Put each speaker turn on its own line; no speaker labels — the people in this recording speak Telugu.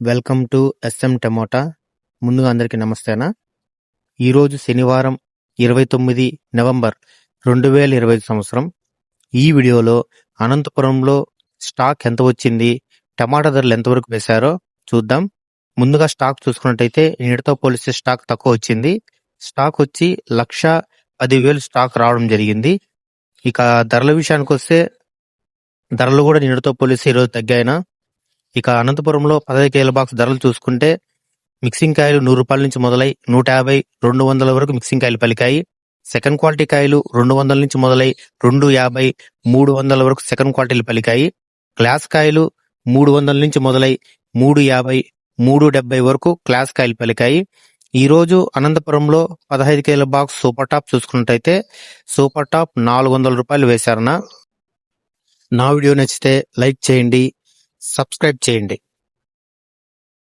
Welcome to S M tomato. ముందుగా అందరికీ నమస్తేనా? ఈరోజు శనివారం ఇరవై తొమ్మిది నవంబర్ రెండు వేల ఇరవై సంవత్సరం. ఈ వీడియోలో అనంతపురంలో స్టాక్ ఎంత వచ్చింది టమాటా ధరలు ఎంతవరకు వేశారో చూద్దాం. ముందుగా స్టాక్ చూసుకున్నట్టయితే నేటితో పోలిస్తే స్టాక్ తక్కువ వచ్చింది. స్టాక్ వచ్చి లక్ష పదివేలు స్టాక్ రావడం జరిగింది. ఇక ధరల విషయానికి వస్తే ధరలు కూడా నిన్నటితో పోలిస్తే ఈరోజు తగ్గాయినా ఇక అనంతపురంలో పదహైదు కేల బాక్స్ ధరలు చూసుకుంటే మిక్సింగ్ కాయలు నూరు రూపాయల నుంచి మొదలై నూట యాభై రెండు వందల వరకు మిక్సింగ్ కాయలు పలికాయి. సెకండ్ క్వాలిటీ కాయలు రెండు వందల నుంచి మొదలై రెండు యాభై మూడు వందల వరకు సెకండ్ క్వాలిటీలు పలికాయి. క్లాస్ కాయలు మూడు వందల నుంచి మొదలై మూడు యాభై మూడు డెబ్బై వరకు క్లాస్ కాయలు పలికాయి. ఈ రోజు అనంతపురంలో పదహైదు కేల బాక్స్ సూపర్ టాప్ చూసుకున్నట్టయితే సూపర్ టాప్ నాలుగు వందల రూపాయలు వేశారన్న. నా వీడియో నచ్చితే లైక్ చేయండి సబ్స్క్రైబ్ చేయండి.